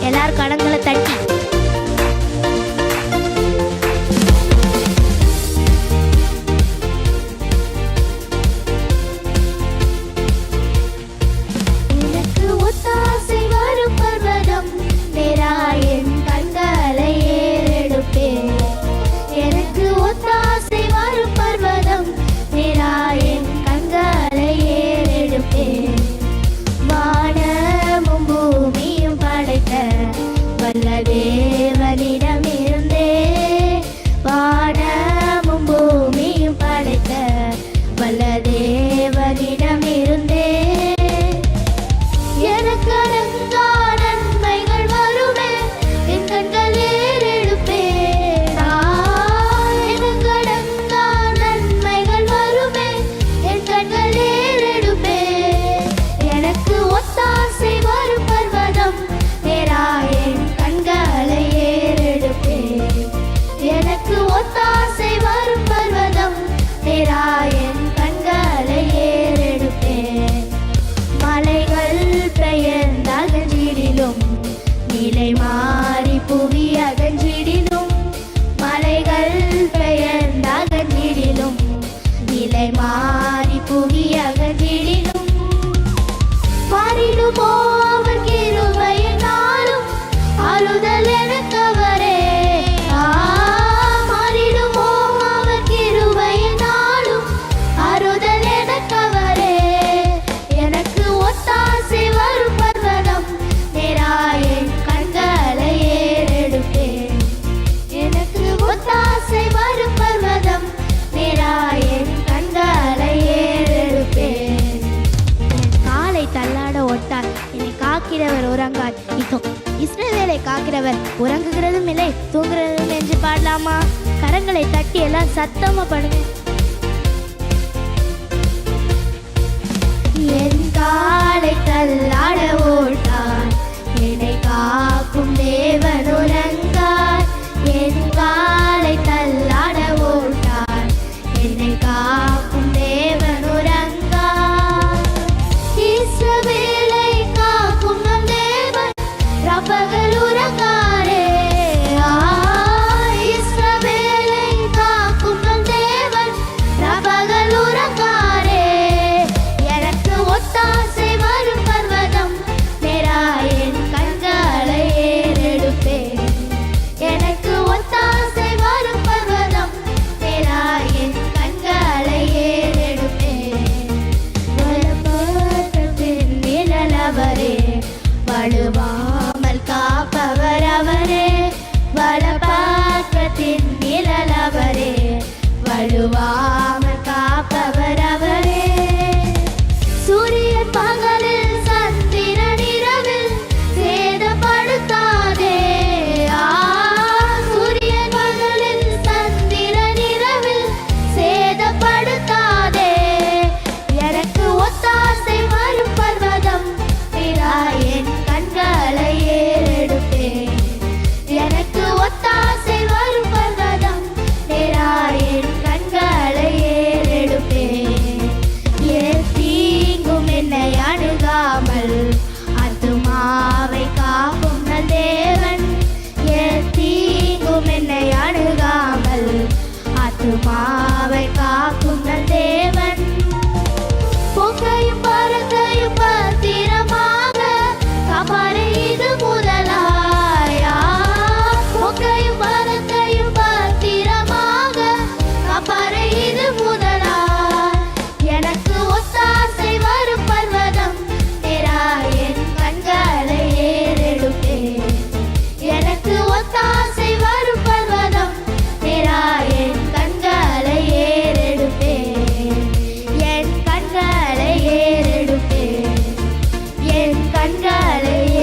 எல்லாரும் கடன்களை தட்டி நிலை மாறி புவியக அவர் உறங்கார் இதோ இஸ்ரவேலை காக்கிறவர் உறங்குகிறதும் இல்லை தூங்குறதும் என்று பாடலாமா? கரங்களை தட்டி எல்லாம் சத்தமா பண்ணுங்க கண்டாலே